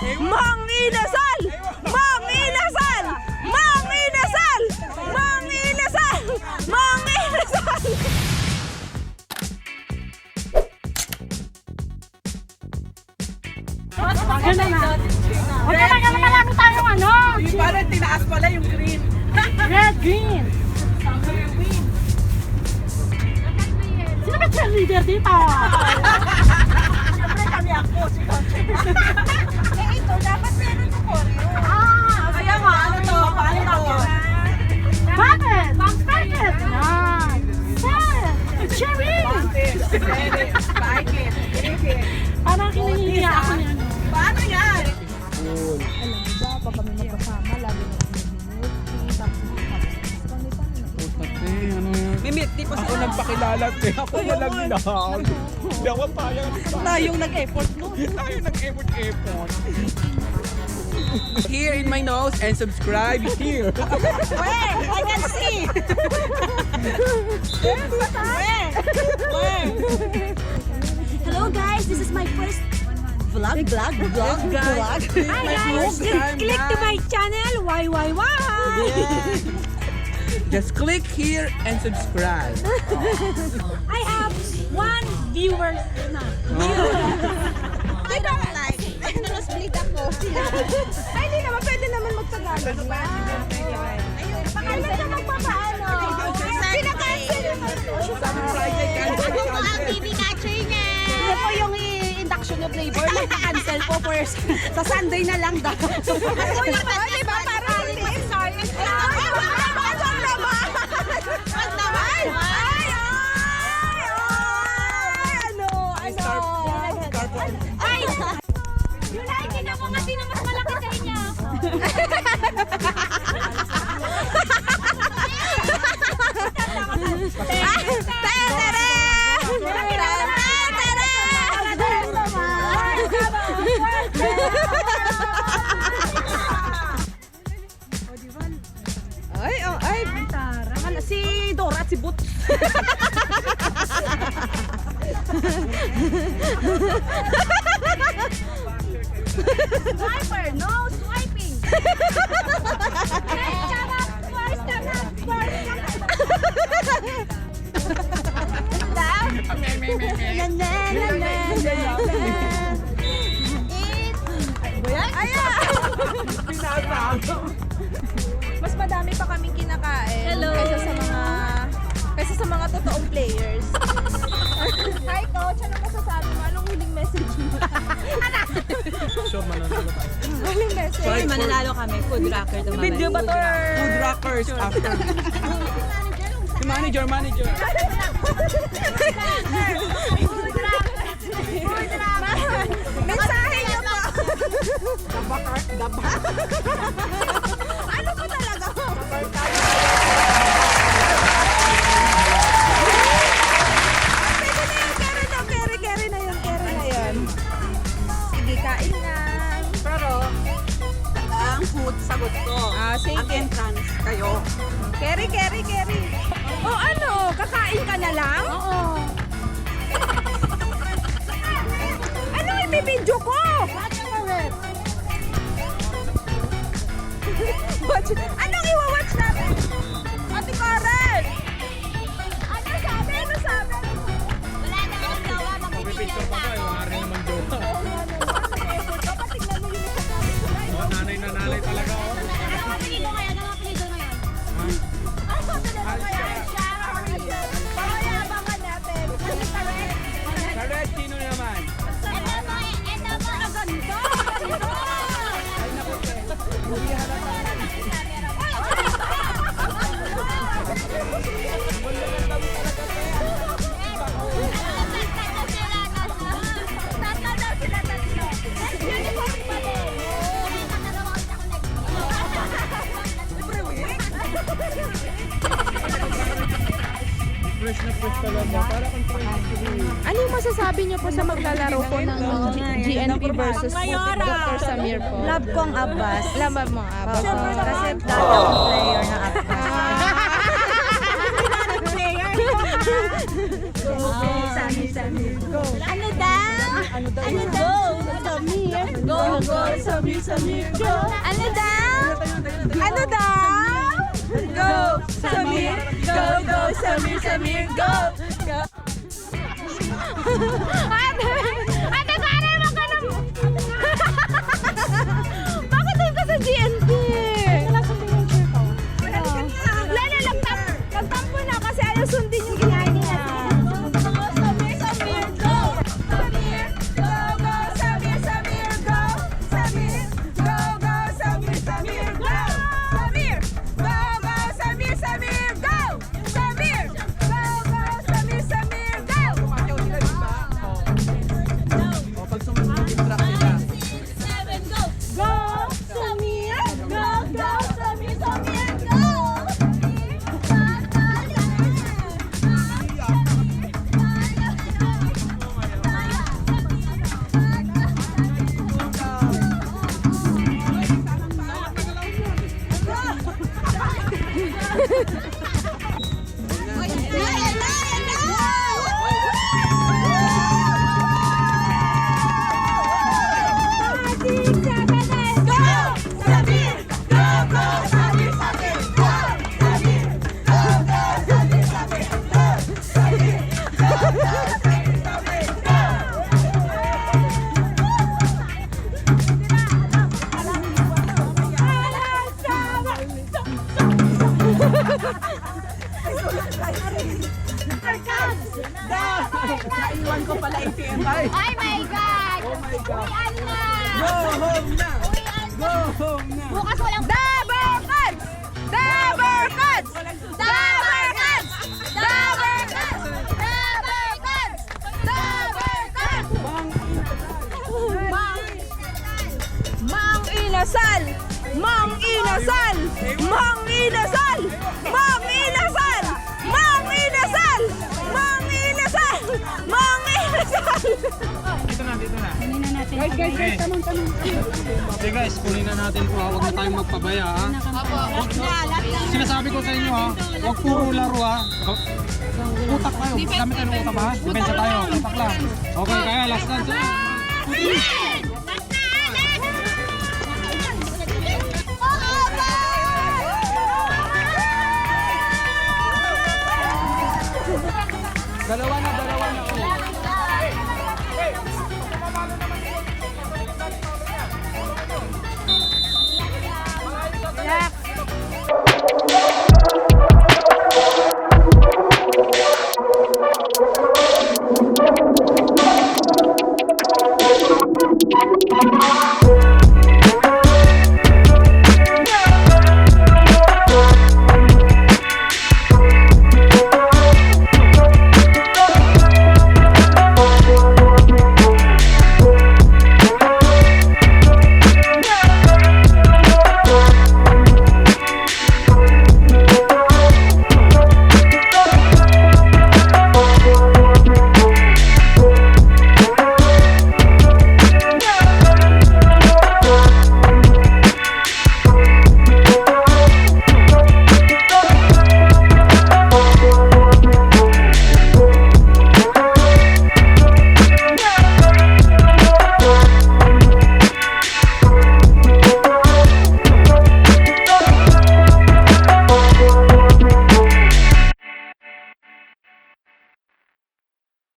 Mang Inasal! Mang Inasal! Mang Inasal! Mang Inasal! Mang Inasal! Yan na na. Huwag na lang, marami tayong ano. Parang tinaas pala yung green. Red, green. Sino ba cheerleader dito? Siyempre kami ako, si Coach. então dá pra Mimit, di pa Ako nagpakilala eh. Ako walang lag. Hindi ako payang. Tayong nag-effort no? Tayo nag-effort-effort. Here in my nose and subscribe here. Where? I can see! Where? Where? Hello guys, this is my first Vlog, vlog, vlog, vlog. Hi guys, just click to my channel. Why, why, why? Just click here and subscribe. I have one viewers na. I don't like. Nanosbleed ako. Ay, hindi naman. Pwede naman magtagalog. Ayun. Pakailan ka magpapaano? Pinakancel naman po. Ako po ang TV catcher niya. Ano po yung i-induction of labor? Nagpa-cancel po for sa Sunday na lang daw. Ako yung ba? Di ba? Parang sorry. Naman. Ay, ay, ay. Ano? Ano? Ay! Yung like na mo nga sino mas malaki sa inyo. Swiper, no swiping. Next time up, twice time up, twice Mas message. Fight for Mananalo kami, food rocker to Video ba to? food rockers after. Si manager, manager. Mensahe niyo po. Ano ibibidyo ko? Watch, anong masasabi niyo po sa maglalaro po ng GNP versus Dr. Samir po? Love kong Abbas. Laban mo nga ba? Kasi tatang player na Abbas. Ano daw? Ano daw? Go! Samir! Go! Go! Samir, Samir, go! Ano daw? Ano daw? Go! Samir, go, go, Samir, Samir, go! ไม่ Ay my God! Oh my God. Uwian na! Go home na! Go home na! Bukas walang... Double cuts! Double cuts! Double cuts! Double cuts! Double cuts! Double cuts! Mang Mang Inasal! Mang Inasal! Mang Inasal! Mang Inasal! Dito na, dito na. Guys, guys, guys, tanong, tanong. Okay guys, kunin na natin po. Huwag na tayong magpabaya ha. Sinasabi ko sa inyo ha, huwag puro laro ha. Utak tayo. Gamit tayo ng utak ha. Depensa tayo. Utak lang. Okay, kaya last dance. ha?